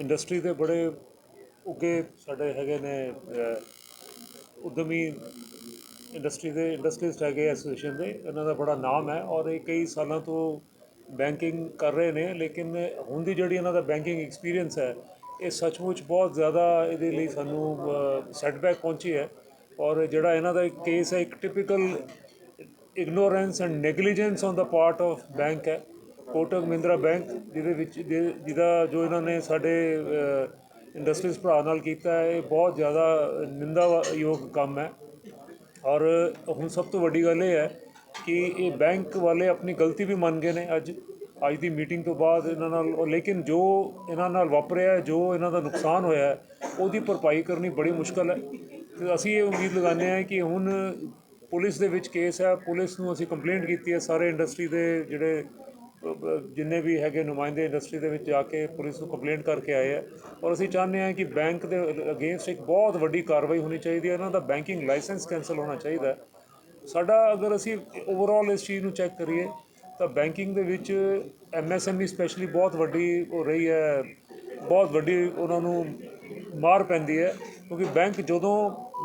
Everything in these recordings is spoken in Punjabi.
ਇੰਡਸਟਰੀ ਦੇ ਬੜੇ ਉੱਗੇ ਸਾਡੇ ਹੈਗੇ ਨੇ ਅਹ, ਉਦਮੀ ਇੰਡਸਟਰੀ ਦੇ ਇੰਡਸਟਰੀਸਟ ਹੈਗੇ ਐਸੋਸੀਏਸ਼ਨ ਦੇ ਇਹਨਾਂ ਦਾ ਬੜਾ ਨਾਮ ਹੈ ਔਰ ਇਹ ਕਈ ਸਾਲਾਂ ਤੋਂ ਬੈਂਕਿੰਗ ਕਰ ਰਹੇ ਨੇ ਲੇਕਿਨ ਹੁਣ ਦੀ ਜਿਹੜੀ ਇਹਨਾਂ ਦਾ ਬੈਂਕਿੰਗ ਐਕਸਪੀਰੀਅੰਸ ਹੈ ਇਹ ਸੱਚਮੁੱਚ ਬਹੁਤ ਜ਼ਿਆਦਾ ਇਹਦੇ ਲਈ ਸਾਨੂੰ ਸੈਟਬੈਕ ਪਹੁੰਚੀ ਹੈ ਔਰ ਜਿਹੜਾ ਇਹਨਾਂ ਦਾ ਕੇਸ ਹੈ ਇੱਕ typical ignorance and negligence on the part of bank ਹੈ। ਕੋਟਕ ਮਹਿੰਦਰਾ ਬੈਂਕ, ਜਿਹਦੇ ਵਿੱਚ ਜਿਹਦੇ- ਜਿਹਦਾ ਜੋ ਇਹਨਾਂ ਨੇ ਸਾਡੇ ਇੰਡਸਟਰੀਜ਼ ਭਰਾ ਨਾਲ ਕੀਤਾ ਹੈ, ਇਹ ਬਹੁਤ ਜ਼ਿਆਦਾ ਨਿੰਦਾਯੋਗ ਕੰਮ ਹੈ। ਔਰ ਹੁਣ ਸਭ ਤੋਂ ਵੱਡੀ ਗੱਲ ਇਹ ਹੈ ਕਿ ਇਹ ਬੈਂਕ ਵਾਲੇ ਆਪਣੀ ਗਲਤੀ ਵੀ ਮੰਨ ਗਏ ਨੇ ਅੱਜ। ਅੱਜ ਦੀ ਮੀਟਿੰਗ ਤੋਂ ਬਾਅਦ ਇਹਨਾਂ ਨਾਲ ਲੇਕਿਨ ਜੋ ਇਹਨਾਂ ਨਾਲ ਵਾਪਰਿਆ ਜੋ ਇਹਨਾਂ ਦਾ ਨੁਕਸਾਨ ਹੋਇਆ ਉਹਦੀ ਭਰਪਾਈ ਕਰਨੀ ਬੜੀ ਮੁਸ਼ਕਲ ਹੈ। ਤੇ ਅਸੀਂ ਇਹ ਉਮੀਦ ਲਗਾਉਂਦੇ ਹਾਂ ਕਿ ਹੁਣ ਪੁਲਿਸ ਦੇ ਵਿੱਚ ਕੇਸ ਹੈ, ਪੁਲਿਸ ਨੂੰ ਅਸੀਂ ਕੰਪਲੇਂਟ ਕੀਤੀ ਹੈ ਸਾਰੇ ਇੰਡਸਟਰੀ ਦੇ ਜਿਹੜੇ ਜਿੰਨੇ ਵੀ ਹੈਗੇ ਨੁਮਾਇੰਦੇ ਇੰਡਸਟਰੀ ਦੇ ਵਿੱਚ ਜਾ ਕੇ ਪੁਲਿਸ ਨੂੰ ਕੰਪਲੇਂਟ ਕਰਕੇ ਆਏ ਆ, ਔਰ ਅਸੀਂ ਚਾਹੁੰਦੇ ਹਾਂ ਕਿ ਬੈਂਕ ਦੇ ਅਗੇਂਸਟ ਇੱਕ ਬਹੁਤ ਵੱਡੀ ਕਾਰਵਾਈ ਹੋਣੀ ਚਾਹੀਦੀ ਹੈ, ਇਹਨਾਂ ਦਾ ਬੈਂਕਿੰਗ ਲਾਇਸੈਂਸ ਕੈਂਸਲ ਹੋਣਾ ਚਾਹੀਦਾ ਸਾਡਾ ਅਗਰ ਅਸੀਂ ਓਵਰਆਲ ਇਸ ਚੀਜ਼ ਨੂੰ ਚੈੱਕ ਕਰੀਏ, ਤਾਂ ਬੈਂਕਿੰਗ ਦੇ ਵਿੱਚ ਐਮਐਸਐਮਈ ਸਪੈਸ਼ਲੀ ਬਹੁਤ ਵੱਡੀ ਹੋ ਰਹੀ ਹੈ, ਬਹੁਤ ਵੱਡੀ ਉਹਨਾਂ ਨੂੰ ਮਾਰ ਪੈਂਦੀ ਹੈ, ਕਿਉਂਕਿ ਬੈਂਕ ਜਦੋਂ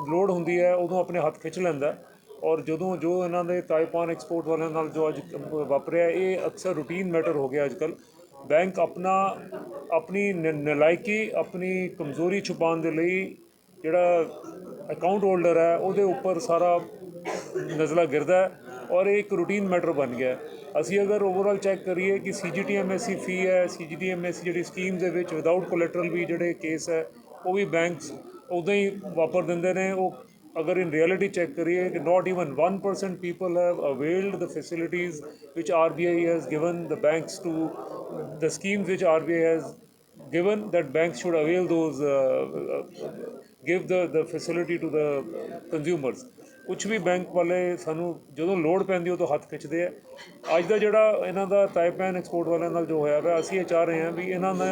ਲੋਡ ਹੁੰਦੀ ਹੈ, ਉਦੋਂ ਆਪਣੇ ਹੱਥ ਖਿੱਚ ਲੈਂਦਾ ਔਰ ਜਦੋਂ ਜੋ ਇਹਨਾਂ ਦੇ ਤਾਈਪਾਨ ਐਕਸਪੋਰਟ ਵਾਲਿਆਂ ਨਾਲ ਜੋ ਅੱਜ ਵਾਪਰਿਆ, ਇਹ ਅਕਸਰ ਰੂਟੀਨ ਮੈਟਰ ਹੋ ਗਿਆ ਅੱਜਕੱਲ ਬੈਂਕ ਆਪਣਾ, ਆਪਣੀ ਨ- ਨਲਾਇਕੀ, ਆਪਣੀ ਕਮਜ਼ੋਰੀ ਛੁਪਾਉਣ ਦੇ ਲਈ ਜਿਹੜਾ ਅਕਾਊਂਟ ਹੋਲਡਰ ਹੈ, ਉਹਦੇ ਉੱਪਰ ਸਾਰਾ ਨਜ਼ਲਾ ਗਿਰਦਾ ਔਰ ਇਹ ਇੱਕ ਰੂਟੀਨ ਮੈਟਰ ਬਣ ਗਿਆ ਅਸੀਂ ਅਗਰ ਓਵਰਆਲ ਚੈੱਕ ਕਰੀਏ ਕਿ ਸੀਜੀਟੀਐਮਐਸਸੀ ਫੀ ਹੈ ਸੀਜੀਟੀਐਮਐਸਸੀ ਜਿਹੜੀ ਸਕੀਮ ਦੇ ਵਿੱਚ ਵਿਦਆਊਟ ਕੋਲੈਟਰਲ ਵੀ ਜਿਹੜੇ ਕੇਸ ਹੈ, ਉਹ ਵੀ ਬੈਂਕਸ ਉਦੋਂ ਹੀ ਵਾਪਰ ਦਿੰਦੇ ਨੇ, ਉਹ ਅਗਰ ਇਨ ਰਿਐਲਿਟੀ ਚੈੱਕ ਕਰੀਏ ਕਿ not even 1% people have availed the facilities which RBI has given the banks to the schemes which RBI has given that banks should avail those uh, uh, give the the facility to the consumers ਕੁਝ ਵੀ ਬੈਂਕ ਵਾਲੇ ਸਾਨੂੰ ਜਦੋਂ ਲੋੜ ਪੈਂਦੀ ਉਦੋਂ ਹੱਥ ਖਿੱਚਦੇ ਆ ਅੱਜ ਦਾ ਜਿਹੜਾ ਇਹਨਾਂ ਦਾ ਤਾਈਪੈਨ ਐਕਸਪੋਰਟ ਵਾਲਿਆਂ ਨਾਲ ਜੋ ਹੋਇਆ ਵਾ ਅਸੀਂ ਇਹ ਚਾਹ ਰਹੇ ਹਾਂ ਵੀ ਇਹਨਾਂ ਦਾ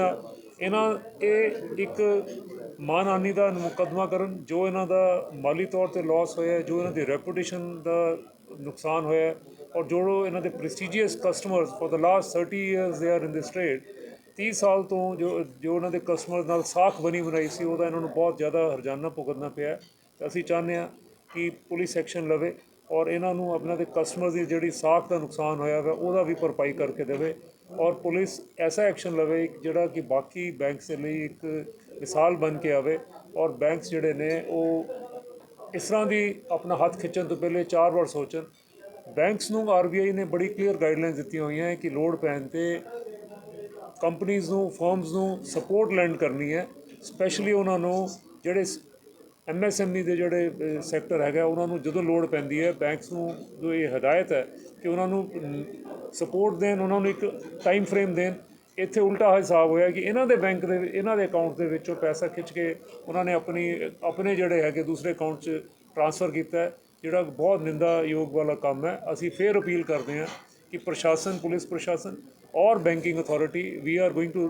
ਇਹਨਾਂ ਇਹ ਇੱਕ ਮਾਨਹਾਨੀ ਦਾ ਮੁਕੱਦਮਾ ਕਰਨ, ਜੋ ਇਹਨਾਂ ਦਾ ਮਾਲੀ ਤੌਰ ਤੇ ਲਾਸ ਹੋਇਆ ਜੋ ਇਹਨਾਂ ਦੀ ਰੈਪੂਟੇਸ਼ਨ ਦਾ ਨੁਕਸਾਨ ਹੋਇਆ ਔਰ ਜੋ ਇਹਨਾਂ ਦੇ prestigious customers for the last 30 years they are in this trade 30 ਸਾਲ ਤੋਂ ਜੋ ਜੋ ਉਹਨਾਂ ਦੇ ਕਸਟਮਰ ਨਾਲ ਸਾਖ ਬਣੀ ਬਣਾਈ ਸੀ, ਉਹਦਾ ਇਹਨਾਂ ਨੂੰ ਬਹੁਤ ਜ਼ਿਆਦਾ ਹਰਜਾਨਾ ਭੁਗਤਣਾ ਪਿਆ ਹੈ। ਤੇ ਅਸੀਂ ਚਾਹੁੰਦੇ ਹਾਂ ਕਿ ਪੁਲਿਸ ਐਕਸ਼ਨ ਲਵੇ ਔਰ ਇਹਨਾਂ ਨੂੰ ਆਪਣਾ ਦੇ ਕਸਟਮਰ ਦੀ ਜਿਹੜੀ ਸਾਖ ਦਾ ਨੁਕਸਾਨ ਹੋਇਆ ਹੈ ਉਹਦਾ ਵੀ ਭਰਪਾਈ ਕਰਕੇ ਦੇਵੇ, ਔਰ ਪੁਲਿਸ ਐਸਾ ਐਕਸ਼ਨ ਲਵੇ ਜਿਹੜਾ ਕਿ ਬਾਕੀ ਬੈਂਕਸ ਦੇ ਲਈ ਇੱਕ ਮਿਸਾਲ ਬਣ ਕੇ ਆਵੇ ਔਰ ਬੈਂਕਸ ਜਿਹੜੇ ਨੇ ਉਹ ਇਸ ਤਰ੍ਹਾਂ ਦੀ ਆਪਣਾ ਹੱਥ ਖਿੱਚਣ ਤੋਂ ਪਹਿਲੇ ਚਾਰ ਵਾਰ ਸੋਚਣ। ਬੈਂਕਸ ਨੂੰ ਆਰਬੀਆਈ ਨੇ ਬੜੀ ਕਲੀਅਰ ਗਾਈਡਲਾਈਨਸ ਦਿੱਤੀਆਂ ਹੋਈਆਂ ਹੈ ਕਿ ਲੋਡ ਪੈਣ ਤੇ ਕੰਪਨੀਆਂ ਨੂੰ ਫਰਮਸ ਨੂੰ ਸਪੋਰਟ ਲੈਂਡ ਕਰਨੀ ਹੈ। ਸਪੈਸ਼ਲੀ ਉਹਨਾਂ ਨੂੰ ਜਿਹੜੇ ਐਮਐਸਐਮਈ ਦੇ ਜਿਹੜੇ ਸੈਕਟਰ ਹੈਗਾ, ਉਹਨਾਂ ਨੂੰ ਜਦੋਂ ਲੋਡ ਪੈਂਦੀ ਹੈ ਬੈਂਕਸ ਨੂੰ ਜੋ ਇਹ ਹਦਾਇਤ ਹੈ ਕਿ ਉਹਨਾਂ ਨੂੰ ਸਪੋਰਟ ਦੇਣ, ਉਹਨਾਂ ਨੂੰ ਇੱਕ ਟਾਈਮ ਫਰੇਮ ਦੇਣ। ਇੱਥੇ ਉਲਟਾ ਹਿਸਾਬ ਹੋਇਆ ਕਿ ਇਹਨਾਂ ਦੇ ਬੈਂਕ ਦੇ ਇਹਨਾਂ ਦੇ ਅਕਾਊਂਟ ਦੇ ਵਿੱਚੋਂ ਪੈਸਾ ਖਿੱਚ ਕੇ ਉਹਨਾਂ ਨੇ ਆਪਣੀ ਆਪਣੇ ਜਿਹੜੇ ਹੈਗੇ ਦੂਸਰੇ ਅਕਾਊਂਟ 'ਚ ਟ੍ਰਾਂਸਫਰ ਕੀਤਾ ਹੈ ਜਿਹੜਾ ਬਹੁਤ ਨਿੰਦਾਯੋਗ ਵਾਲਾ ਕੰਮ ਹੈ। ਅਸੀਂ ਫੇਰ ਅਪੀਲ ਕਰਦੇ ਹਾਂ ਕਿ ਪ੍ਰਸ਼ਾਸਨ ਪੁਲਿਸ ਪ੍ਰਸ਼ਾਸਨ ਔਰ banking authority we are going to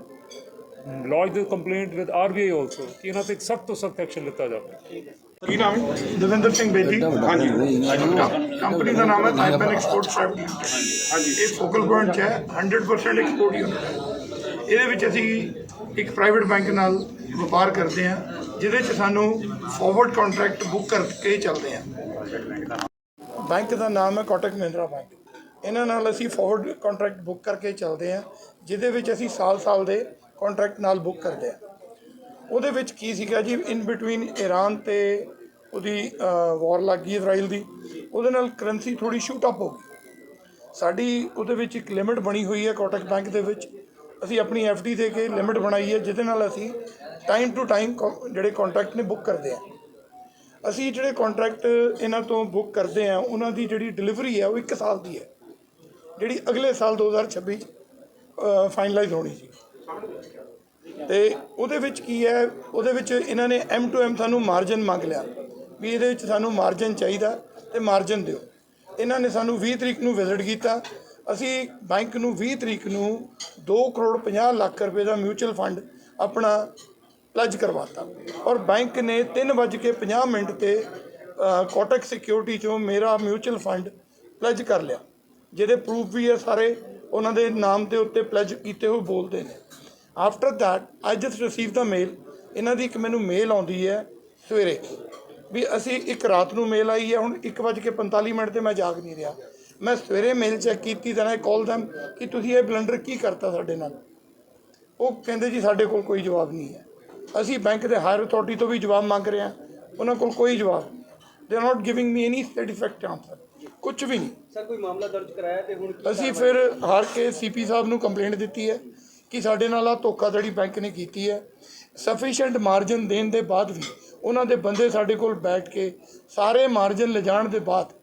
lodge the complaint with RBI also ਕਿ ਇਹਨਾਂ ਤੇ ਸਖਤ ਤੋਂ ਸਖਤ ਐਕਸ਼ਨ ਲਿੱਤਾ ਜਾਵੇ। ਕੀ ਨਾਮ ਹੈ? ਦਵਿੰਦਰ ਸਿੰਘ ਬੇਦੀ। ਹਾਂਜੀ। ਕੰਪਨੀ ਦਾ ਨਾਮ ਹੈ ਤਾਈਪਨ ਐਕਸਪੋਰਟ ਲਿਮਟਿਡ ਹਾਂਜੀ। ਇਹ ਫੋਕਲ ਪੁਆਇੰਟ 'ਚ ਹੈ 100% ਐਕਸਪੋਰਟ ਯੂਨਿਟ ਹੈ ਇਹਦੇ ਵਿੱਚ ਅਸੀਂ ਇੱਕ ਪ੍ਰਾਈਵੇਟ ਬੈਂਕ ਨਾਲ ਵਪਾਰ ਕਰਦੇ ਹਾਂ, ਜਿਹਦੇ 'ਚ ਸਾਨੂੰ ਫਾਰਵਰਡ ਕੰਟਰੈਕਟ ਬੁੱਕ ਕਰਕੇ ਚੱਲਦੇ ਹਾਂ। ਬੈਂਕ ਦਾ ਨਾਮ ਹੈ ਕੋਟਕ ਮਹਿੰਦਰਾ ਬੈਂਕ ਇਹਨਾਂ ਨਾਲ ਅਸੀਂ ਫਾਰਵਰਡ ਕੰਟਰੈਕਟ ਬੁੱਕ ਕਰਕੇ ਚੱਲਦੇ ਹਾਂ, ਜਿਹਦੇ ਵਿੱਚ ਅਸੀਂ ਸਾਲ-ਸਾਲ ਦੇ ਕੰਟਰੈਕਟ ਨਾਲ ਬੁੱਕ ਕਰਦੇ ਹਾਂ। ਉਹਦੇ ਵਿੱਚ ਕੀ ਸੀਗਾ ਜੀ? ਇਨ ਬਿਟਵੀਨ ਈਰਾਨ ਤੇ ਉਹਦੀ ਵਾਰ ਲੱਗ ਗਈ ਇਜ਼ਰਾਈਲ ਦੀ। ਉਹਦੇ ਨਾਲ ਕਰੰਸੀ ਥੋੜੀ ਸ਼ੂਟ ਅਪ ਹੋ ਗਈ। ਸਾਡੀ ਉਹਦੇ ਵਿੱਚ ਇੱਕ ਲਿਮਿਟ ਬਣੀ ਹੋਈ ਹੈ ਕੋਟਕ ਬੈਂਕ ਦੇ ਵਿੱਚ। ਅਸੀਂ ਆਪਣੀ ਡੀ ਦੇ ਕੇ ਲਿਮਿਟ ਬਣਾਈ ਹੈ, ਜਿਹਦੇ ਨਾਲ ਅਸੀਂ ਟਾਈਮ ਟੂ ਟਾਈਮ ਜਿਹੜੇ ਕੰਟਰੈਕਟ ਨੇ ਬੁੱਕ ਕਰਦੇ ਹਾਂ। ਅਸੀਂ ਜਿਹੜੇ ਕੰਟਰੈਕਟ ਇਹਨਾਂ ਤੋਂ ਬੁੱਕ ਕਰਦੇ ਹਾਂ, ਉਹਨਾਂ ਦੀ ਜਿਹੜੀ ਡਿਲੀਵਰੀ ਹੈ, ਉਹ 1 ਸਾਲ ਦੀ ਹੈ। ਜਿਹੜੀ ਅਗਲੇ ਸਾਲ 2026 ਫਾਈਨਲਾਈਜ਼ ਹੋਣੀ ਸੀ। ਤੇ ਉਹਦੇ ਵਿੱਚ ਕੀ ਹੈ, ਉਹਦੇ ਵਿੱਚ ਇਹਨਾਂ ਨੇ ਐਮ ਟੂ ਐਮ ਸਾਨੂੰ ਮਾਰਜਨ ਮੰਗ ਲਿਆ, ਵੀ ਇਹਦੇ ਵਿੱਚ ਸਾਨੂੰ ਮਾਰਜਨ ਚਾਹੀਦਾ ਤੇ ਮਾਰਜਨ ਦਿਓ। ਇਹਨਾਂ ਨੇ ਸਾਨੂੰ 20 ਤਰੀਕ ਨੂੰ ਵਿਜ਼ਿਟ ਕੀਤਾ ਅਸੀਂ ਬੈਂਕ ਨੂੰ 20 ਤਰੀਕ ਨੂੰ 2 ਕਰੋੜ 50 ਲੱਖ ਰੁਪਏ ਦਾ ਮਿਊਚੁਅਲ ਫੰਡ ਆਪਣਾ ਪਲੱਜ ਕਰਵਾਤਾ। ਔਰ ਬੈਂਕ ਨੇ 3:50 ਮਿੰਟ ਤੇ ਅ, ਕੋਟਕ ਸਿਕਿਉਰਿਟੀ ਚੋਂ ਮੇਰਾ ਮਿਊਚੁਅਲ ਫੰਡ ਪਲੱਜ ਕਰ ਲਿਆ। ਜਿਹਦੇ ਪ੍ਰੂਫ ਵੀ ਹੈ ਸਾਰੇ ਉਹਨਾਂ ਦੇ ਨਾਮ ਦੇ ਉੱਤੇ ਪਲੱਜ ਕੀਤੇ ਹੋਏ ਬੋਲਦੇ ਨੇ। After that I just receive the mail ਇਹਨਾਂ ਦੀ ਇੱਕ ਮੈਨੂੰ ਮੇਲ ਆਉਂਦੀ ਹੈ ਸਵੇਰੇ। ਵੀ ਅਸੀਂ ਇੱਕ ਰਾਤ ਨੂੰ ਮੇਲ ਆਈ ਹੈ ਹੁਣ 1:45 ਮਿੰਟ ਤੇ ਮੈਂ ਜਾਗ ਨਹੀਂ ਰਿਹਾ। ਮੈਂ ਸਵੇਰੇ ਮੇਲ ਚੈੱਕ ਕੀਤੀ ਤਾਂ ਆਈ ਕਾਲ them ਕਿ ਤੁਸੀਂ ਇਹ ਬਲੰਡਰ ਕੀ ਕਰਤਾ ਸਾਡੇ ਨਾਲ? ਉਹ ਕਹਿੰਦੇ ਜੀ ਸਾਡੇ ਕੋਲ ਕੋਈ ਜਵਾਬ ਨਹੀਂ ਹੈ। ਅਸੀਂ ਬੈਂਕ ਦੇ ਹਾਇਰ ਅਥਾਰਟੀ ਤੋਂ ਵੀ ਜਵਾਬ ਮੰਗ ਰਹੇ ਹਾਂ। ਉਹਨਾਂ ਕੋਲ ਕੋਈ ਜਵਾਬ ਦੇ are not giving me any satisfact answer ਕੁਝ ਵੀ ਨਹੀਂ। ਸਰ ਕੋਈ ਮਾਮਲਾ ਦਰਜ ਕਰਾਇਆ ਤੇ ਹੁਣ ਕੀ ਅਸੀਂ ਫਿਰ ਹਾਰ ਕੇ ਸੀਪੀ ਸਾਹਿਬ ਨੂੰ ਕੰਪਲੇਂਟ ਦਿੱਤੀ ਹੈ ਕਿ ਸਾਡੇ ਨਾਲ ਆ ਧੋਖਾਧੜੀ ਬੈਂਕ ਨੇ ਕੀਤੀ ਹੈ। ਸਫੀਸ਼ੀਐਂਟ ਮਾਰਜਨ ਦੇਣ ਦੇ ਬਾਅਦ ਵੀ ਉਹਨਾਂ ਦੇ ਬੰਦੇ ਸਾਡੇ ਕੋਲ ਬੈਠ ਕੇ ਸਾਰੇ ਮਾਰਜਨ ਲਿਜਾਣ ਦੇ ਬਾਅਦ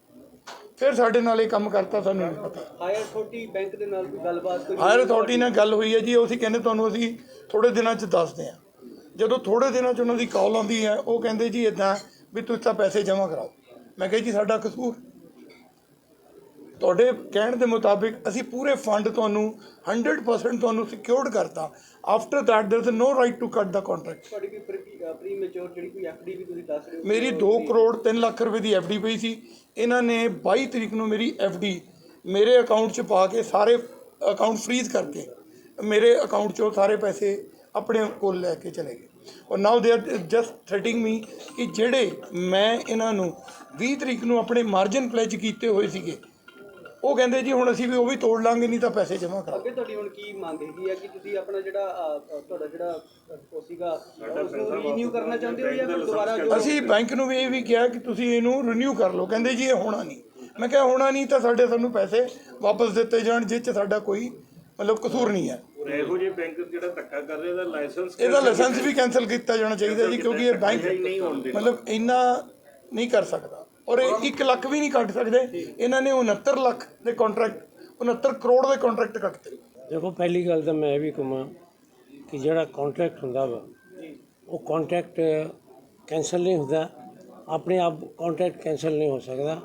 ਫਿਰ ਸਾਡੇ ਨਾਲ ਇਹ ਕੰਮ ਕਰਤਾ ਸਾਨੂੰ ਨਹੀਂ ਪਤਾ। ਹਾਇਰ ਅਥਾਰਟੀ ਬੈਂਕ ਦੇ ਨਾਲ ਕੋਈ ਗੱਲਬਾਤ ਕੋਈ ਹਾਇਰ ਅਥਾਰਟੀ ਨਾਲ ਗੱਲ ਹੋਈ ਹੈ ਜੀ ਉਹ ਅਸੀਂ ਕਹਿੰਦੇ ਤੁਹਾਨੂੰ ਅਸੀਂ ਥੋੜੇ ਦਿਨਾਂ 'ਚ ਦੱਸਦੇ ਹਾਂ। ਜਦੋਂ ਥੋੜੇ ਦਿਨਾਂ 'ਚ ਉਹਨਾਂ ਦੀ ਕਾਲ ਆਉਂਦੀ ਹੈ ਉਹ ਕਹਿੰਦੇ ਜੀ ਇਦਾਂ ਵੀ ਤੁਸੀਂ ਤਾਂ ਪੈਸੇ ਜਮ੍ਹਾਂ ਕਰਾਓ। ਮੈਂ ਕਿਹਾ ਜੀ ਸਾਡਾ ਕਸੂਰ। ਤੁਹਾਡੇ ਕਹਿਣ ਦੇ ਮੁਤਾਬਿਕ ਅਸੀਂ ਪੂਰੇ ਫੰਡ ਤੁਹਾਨੂੰ 100% ਤੁਹਾਨੂੰ ਸਿਕਿਉਰਡ ਕਰਤਾ। After that there is no right to cut the contract pre mature ਜਿਹੜੀ ਕੋਈ ਐਫਡੀ ਵੀ ਤੁਸੀਂ ਦੱਸ ਰਹੇ ਹੋ ਮੇਰੀ 2 ਕਰੋੜ 3 ਲੱਖ ਰੁਪਏ ਦੀ ਐਫਡੀ ਪਈ ਸੀ। ਇਹਨਾਂ ਨੇ 22 ਤਰੀਕ ਨੂੰ ਮੇਰੀ ਐਫਡੀ ਮੇਰੇ ਅਕਾਊਂਟ 'ਚ ਪਾ ਕੇ ਸਾਰੇ ਅਕਾਊਂਟ ਫ੍ਰੀਜ਼ ਕਰਕੇ ਮੇਰੇ ਅਕਾਊਂਟ 'ਚੋਂ ਸਾਰੇ ਪੈਸੇ ਆਪਣੇ ਕੋਲ ਲੈ ਕੇ ਚਲੇ ਗਏ। ਔਰ ਨਾਓ ਦੇ ਆਰ ਜਸਟ ਥ੍ਰੈਟਿੰਗ ਮੀ ਕਿ ਜਿਹੜੇ ਮੈਂ ਇਹਨਾਂ ਨੂੰ 20 ਤਰੀਕ ਨੂੰ ਆਪਣੇ ਮਾਰਜਨ ਪਲੇਜ ਕੀਤੇ ਹੋਏ ਸੀਗੇ ਉਹ ਕਹਿੰਦੇ ਜੀ ਹੁਣ ਅਸੀਂ ਵੀ ਉਹ ਵੀ ਤੋੜ ਲਾਂਗੇ ਨਹੀਂ ਤਾਂ ਪੈਸੇ ਜਮ੍ਹਾਂ ਕਰਾ ਅੱਗੇ ਤੁਹਾਡੀ ਹੁਣ ਕੀ ਮੰਗ ਹੈਗੀ ਹੈ ਕਿ ਤੁਸੀਂ ਆਪਣਾ ਜਿਹੜਾ ਅ, ਅ, ਤੁਹਾਡਾ ਜਿਹੜਾ ਉਹ ਸੀਗਾ ਰੀਨਿਊ ਕਰਨਾ ਚਾਹੁੰਦੇ ਹੋ ਜਾਂ ਫਿਰ ਦੁਬਾਰਾ ਜੋ ਅਸੀਂ ਬੈਂਕ ਨੂੰ ਵੀ ਇਹ ਵੀ ਕਿਹਾ ਕਿ ਤੁਸੀਂ ਇਹਨੂੰ ਰੀਨਿਊ ਕਰ ਲਓ। ਕਹਿੰਦੇ ਜੀ ਇਹ ਹੋਣਾ ਨਹੀਂ। ਮੈਂ ਕਿਹਾ ਹੋਣਾ ਨਹੀਂ ਤਾਂ ਸਾਡੇ ਸਾਨੂੰ ਪੈਸੇ ਵਾਪਸ ਦਿੱਤੇ ਜਾਣ ਜਿਸ 'ਚ ਸਾਡਾ ਕੋਈ ਮਤਲਬ ਕਸੂਰ ਨਹੀਂ ਹੈ। ਇਹੋ ਜਿਹੇ ਬੈਂਕ ਜਿਹੜਾ ਧੱਕਾ ਕਰ ਰਿਹਾ ਇਹਦਾ ਲਾਇਸੈਂਸ ਇਹਦਾ ਲਾਇਸੈਂਸ ਵੀ ਕੈਨਸਲ ਕੀਤਾ ਜਾਣਾ ਚਾਹੀਦਾ ਜੀ ਕਿਉਂਕਿ ਇਹ ਬੈਂਕ ਮਤਲਬ ਇੰਨਾ ਨਹੀਂ ਕਰ ਸਕਦਾ। ਔਰ ਇਹ 1 ਲੱਖ ਵੀ ਨਹੀਂ ਕੱਟ ਸਕਦੇ। ਇਹਨਾਂ ਨੇ 69 ਲੱਖ ਦੇ ਕੰਟਰੈਕਟ 69 ਕਰੋੜ ਦੇ ਕੰਟਰੈਕਟ ਕੱਟਤੇ। ਦੇਖੋ, ਪਹਿਲੀ ਗੱਲ ਤਾਂ ਮੈਂ ਇਹ ਵੀ ਕਹਾਂ ਕਿ ਜਿਹੜਾ ਕੰਟਰੈਕਟ ਹੁੰਦਾ ਵਾ, ਉਹ ਕੰਟਰੈਕਟ ਕੈਂਸਲ ਨਹੀਂ ਹੁੰਦਾ। ਆਪਣੇ ਆਪ ਕੰਟਰੈਕਟ ਕੈਂਸਲ ਨਹੀਂ ਹੋ ਸਕਦਾ।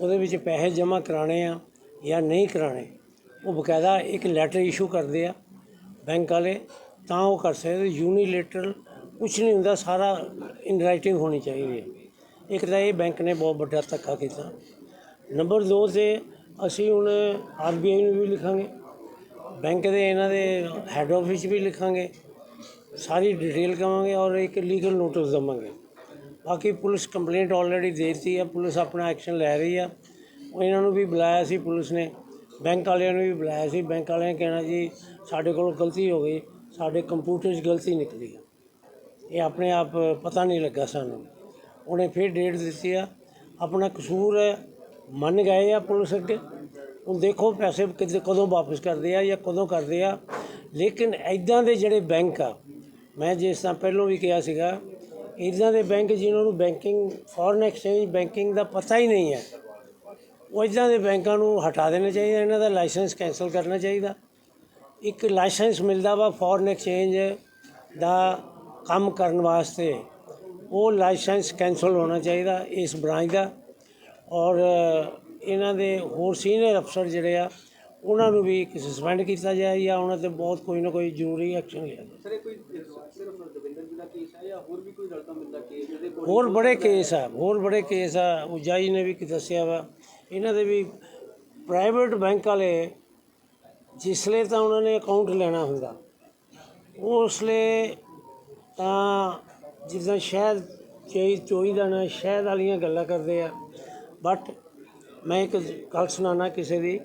ਉਹਦੇ ਵਿੱਚ ਪੈਸੇ ਜਮ੍ਹਾਂ ਕਰਾਣੇ ਆ ਜਾਂ ਨਹੀਂ ਕਰਾਣੇ ਉਹ ਬਕਾਇਦਾ ਇੱਕ ਲੈਟਰ ਇਸ਼ੂ ਕਰਦੇ ਆ ਬੈਂਕ ਵਾਲੇ, ਤਾਂ ਉਹ ਕਰ ਸਕਦੇ। ਯੂਨੀਲੇਟਰਲ ਕੁਝ ਨਹੀਂ ਹੁੰਦਾ, ਸਾਰਾ ਇਨ ਰਾਈਟਿੰਗ ਹੋਣੀ ਚਾਹੀਦੀ ਹੈ। ਇੱਕ ਤਾਂ ਇਹ ਬੈਂਕ ਨੇ ਬਹੁਤ ਵੱਡਾ ਧੱਕਾ ਕੀਤਾ। ਨੰਬਰ 2 ਤੇ ਅਸੀਂ ਹੁਣ ਆਰਬੀਆਈ ਨੂੰ ਵੀ ਲਿਖਾਂਗੇ। ਬੈਂਕ ਦੇ ਇਹਨਾਂ ਦੇ ਹੈੱਡ ਆਫਿਸ ਵੀ ਲਿਖਾਂਗੇ। ਸਾਰੀ ਡਿਟੇਲ ਕਵਾਂਗੇ ਔਰ ਇੱਕ ਲੀਗਲ ਨੋਟਿਸ ਦਵਾਂਗੇ। ਬਾਕੀ ਪੁਲਿਸ ਕੰਪਲੇਂਟ ਆਲਰੇਡੀ ਦੇ ਦਿੱਤੀ ਹੈ ਪੁਲਿਸ ਆਪਣਾ ਐਕਸ਼ਨ ਲੈ ਰਹੀ ਆ। ਇਹਨਾਂ ਨੂੰ ਵੀ ਬੁਲਾਇਆ ਸੀ ਪੁਲਿਸ ਨੇ। ਬੈਂਕ ਵਾਲਿਆਂ ਨੂੰ ਵੀ ਬੁਲਾਇਆ ਸੀ। ਬੈਂਕ ਵਾਲਿਆਂ ਨੇ ਕਹਿਣਾ ਜੀ, ਸਾਡੇ ਕੋਲ ਗਲਤੀ ਹੋ ਗਈ। ਸਾਡੇ ਕੰਪਿਊਟਰ 'ਚ ਗਲਤੀ ਨਿਕਲੀ ਇਹ ਆਪਣੇ ਆਪ ਪਤਾ ਨਹੀਂ ਲੱਗਾ ਸਾਨੂੰ। ਉਹਨੇ ਫਿਰ ਡੇਟ ਦਿੱਤੀ ਆ। ਆਪਣਾ ਕਸੂਰ ਮੰਨ ਗਏ ਆ ਪੁਲਿਸ ਅੱਗੇ। ਹੁਣ ਦੇਖੋ ਪੈਸੇ ਕਿਤੇ ਕਦੋਂ ਵਾਪਸ ਕਰਦੇ ਆ ਜਾਂ ਕਦੋਂ ਕਰਦੇ ਆ। ਲੇਕਿਨ ਐਦਾਂ ਦੇ ਜਿਹੜੇ ਬੈਂਕ ਆ, ਮੈਂ ਜਿਸ ਤਰ੍ਹਾਂ ਪਹਿਲਾਂ ਵੀ ਕਿਹਾ ਸੀਗਾ ਇੱਦਾਂ ਦੇ ਬੈਂਕ ਜਿਨ੍ਹਾਂ ਨੂੰ ਬੈਂਕਿੰਗ ਫੋਰਨ ਐਕਸਚੇਂਜ ਬੈਂਕਿੰਗ ਦਾ ਪਤਾ ਹੀ ਨਹੀਂ ਹੈ, ਉਹ ਇੱਦਾਂ ਦੇ ਬੈਂਕਾਂ ਨੂੰ ਹਟਾ ਦੇਣਾ ਚਾਹੀਦਾ, ਇਹਨਾਂ ਦਾ ਲਾਇਸੈਂਸ ਕੈਂਸਲ ਕਰਨਾ ਚਾਹੀਦਾ। ਇੱਕ ਲਾਇਸੈਂਸ ਮਿਲਦਾ ਵਾ ਫੋਰਨ ਐਕਸਚੇਂਜ ਦਾ ਕੰਮ ਕਰਨ ਵਾਸਤੇ। ਉਹ ਲਾਇਸੈਂਸ ਕੈਂਸਲ ਹੋਣਾ ਚਾਹੀਦਾ ਇਸ ਬ੍ਰਾਂਚ ਦਾ। ਔਰ ਇਹਨਾਂ ਦੇ ਹੋਰ ਸੀਨੀਅਰ ਅਫਸਰ ਜਿਹੜੇ ਆ ਉਹਨਾਂ ਨੂੰ ਵੀ ਸਸਪੈਂਡ ਕੀਤਾ ਜਾਏ ਜਾਂ ਉਹਨਾਂ ਤੇ ਬਹੁਤ ਕੋਈ ਨਾ ਕੋਈ ਜ਼ਰੂਰੀ ਐਕਸ਼ਨ ਲਿਆ ਜਾਏ ਸਰ ਕੋਈ ਸਿਰਫ ਦਵਿੰਦਰ ਜੀ ਦਾ ਕੇਸ ਹੈ ਜਾਂ ਹੋਰ ਵੀ ਕੋਈ ਰਲਦਾ ਮਿਲਦਾ ਕੇਸ ਜਿਹਦੇ ਕੋਲ ਹੋਰ ਬੜੇ ਕੇਸ ਆ ਹੋਰ ਬੜੇ ਕੇਸ ਆ ਉਜਾਈ ਨੇ ਵੀ ਕੀ ਦੱਸਿਆ ਵਾ। ਇਹਨਾਂ ਦੇ ਵੀ ਪ੍ਰਾਈਵੇਟ ਬੈਂਕ ਵਾਲੇ ਜਿਸਲੇ ਤਾਂ ਉਹਨਾਂ ਨੇ ਅਕਾਊਂਟ ਲੈਣਾ ਹੁੰਦਾ ਉਸਲੇ ਤਾਂ ਜਿੱਦਾਂ ਸ਼ਹਿਦ ਚੋਈ ਚੋਈ ਦਾ ਨਾ, ਸ਼ਹਿਦ ਵਾਲੀਆਂ ਗੱਲਾਂ ਕਰਦੇ ਆ। ਬਟ ਮੈਂ ਇੱਕ ਗੱਲ ਸੁਣਾਉਣਾ ਕਿਸੇ ਦੀ,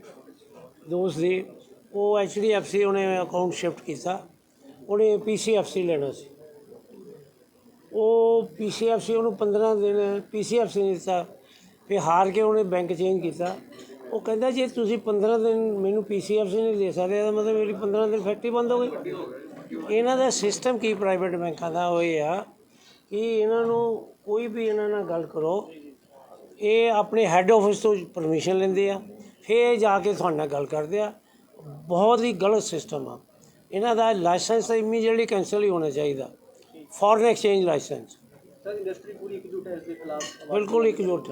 ਦੋਸਤ ਦੀ। ਉਹ ਐਚਡੀਐਫਸੀ ਉਹਨੇ ਅਕਾਊਂਟ ਸ਼ਿਫਟ ਕੀਤਾ। ਉਹਨੇ ਪੀ ਸੀ ਐੱਫ ਸੀ ਲੈਣਾ ਸੀ। ਉਹ ਪੀ ਸੀ ਐੱਫ ਸੀ ਉਹਨੂੰ 15 ਦਿਨ ਪੀ ਸੀ ਐੱਫ ਸੀ ਨਹੀਂ ਦਿੱਤਾ। ਫਿਰ ਹਾਰ ਕੇ ਉਹਨੇ ਬੈਂਕ ਚੇਂਜ ਕੀਤਾ। ਉਹ ਕਹਿੰਦਾ, ਜੇ ਤੁਸੀਂ 15 ਦਿਨ ਮੈਨੂੰ ਪੀ ਸੀ ਐਫ ਸੀ ਨਹੀਂ ਦੇ ਸਕਦੇ ਤਾਂ ਮਤਲਬ ਮੇਰੀ 15 ਦਿਨ ਫੈਕਟਰੀ ਬੰਦ ਹੋ ਗਈ। ਇਹਨਾਂ ਦਾ ਸਿਸਟਮ ਕੀ ਪ੍ਰਾਈਵੇਟ ਬੈਂਕਾਂ ਦਾ ਉਹ ਇਹ ਆ ਕਿ ਇਹਨਾਂ ਨੂੰ ਕੋਈ ਵੀ ਇਹਨਾਂ ਨਾਲ ਗੱਲ ਕਰੋ ਇਹ ਆਪਣੇ ਹੈੱਡ ਆਫਿਸ ਤੋਂ ਪਰਮਿਸ਼ਨ ਲੈਂਦੇ ਆ ਫਿਰ ਜਾ ਕੇ ਤੁਹਾਡੇ ਨਾਲ ਗੱਲ ਕਰਦੇ ਆ। ਬਹੁਤ ਹੀ ਗਲਤ ਸਿਸਟਮ ਆ। ਇਹਨਾਂ ਦਾ ਲਾਇਸੈਂਸ ਇਮੀਡੀਏਟਲੀ ਕੈਂਸਲ ਹੀ ਹੋਣਾ ਚਾਹੀਦਾ। Foreign exchange licence sir industry ਪੂਰੀ ਇਕਜੁੱਟ ਹੈ ਇਸ ਦੇ ਖਿਲਾਫ। ਬਿਲਕੁਲ ਇਕਜੁੱਟ